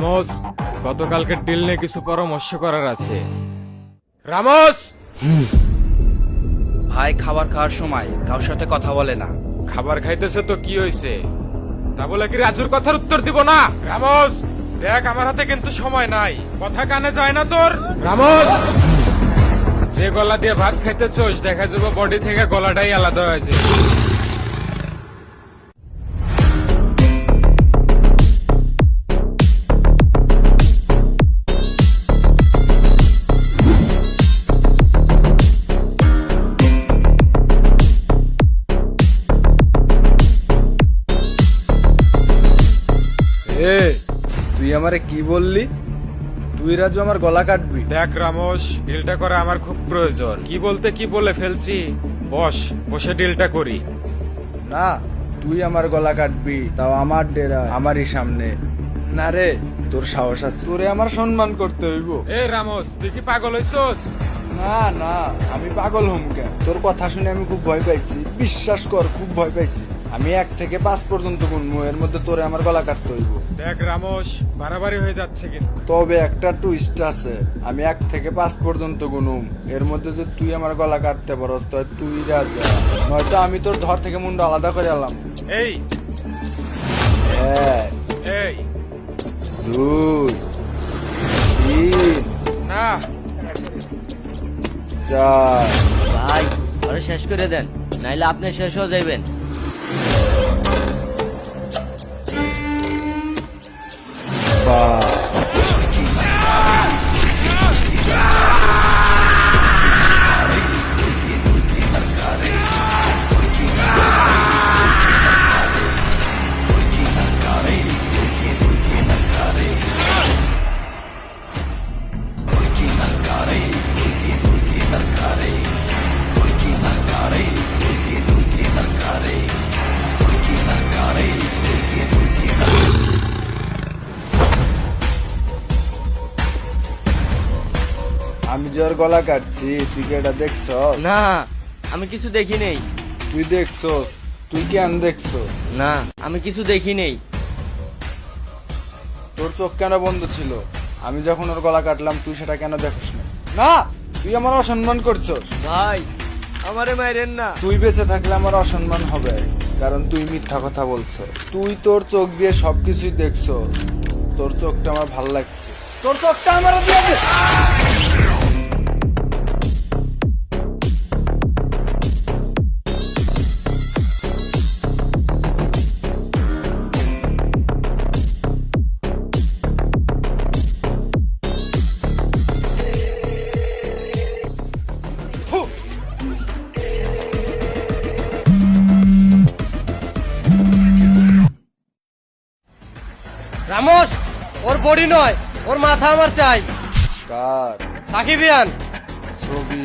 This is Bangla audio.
রামোস গতকালকে ডিল নিয়ে কিছু পরামর্শ করার আছে। রামোস! ভাই খাবার খাওয়ার সময় কারোর সাথে কথা বলে না। খাবার খাইতেছে তো কি হয়েছে তা বলে কি রাজুর কথার উত্তর দিব না? রামোস দেখ আমার হাতে কিন্তু সময় নাই। কথা কানে যায় না তোর। রামোস! যে গলা দিয়ে ভাত খাইতেছোস দেখা যাবে বডি থেকে গলাটাই আলাদা হয়েছে। তুই আমারে কি বললি? তুই রাজু আমার গলা কাটবি। দেখ রামোস ডিলটা করা আমার খুব প্রয়োজন। কি বলতে কি বলে ফেলছি? বস বসে ডিলটা করি। না তুই আমার গলা কাটবি তাও আমার ডেরা আমারই সামনে। না রে তোর সাহস আছে। তোরে আমার সম্মান করতে হইব। এ রামোস তুই কি পাগল হইছস? না না আমি পাগল হম কেন? তোর কথা শুনে আমি খুব ভয় পাইছি। বিশ্বাস কর খুব ভয় পাইছি। আমি এক থেকে পাঁচ পর্যন্ত গুনবো এর মধ্যে তোরে আমার গলা কাটতে হইব। দেখ রামোস বাড়াবাড়ি হয়ে যাচ্ছে কিন্তু। তবে একটা টুইস্ট আছে আমি এক থেকে পাঁচ পর্যন্ত গুনুম এর মধ্যে যদি তুই আমার গলা কাটতে পারস তো তুই রাজা। নয়তো আমি তোর ধর থেকে মুন্ড আলাদা করে এলাম এই। এক এই। দুই তিন না। চার। ভাই আরও শেষ করে দেন নাইলে আপনি শেষ হয়ে যাবেন পাঁচ আমি যে ওর গলা কাটছি তুই কি এটা দেখছ না আমি কিছু দেখি নেই। তুই দেখছ তুই কেন দেখছ না আমি কিছু দেখি নেই। তোর চোখ কেন বন্ধ ছিল? আমি যখন ওর গলা কাটলাম তুই সেটা কেন দেখছ না না তুই আমার অসম্মান করছস। ভাই আমারে মাইরেন না। তুই বেঁচে থাকলে আমার অসম্মান হবে কারণ তুই মিথ্যা কথা বলছো তুই তোর চোখ দিয়ে সবকিছুই দেখছ তোর চোখটা আমার ভালো লাগছে। তোর চোখটা আমার দিয়ে রামোস ওর বডি নয় ওর মাথা আমার চাই। কার? সাকিবিয়ান ছবি।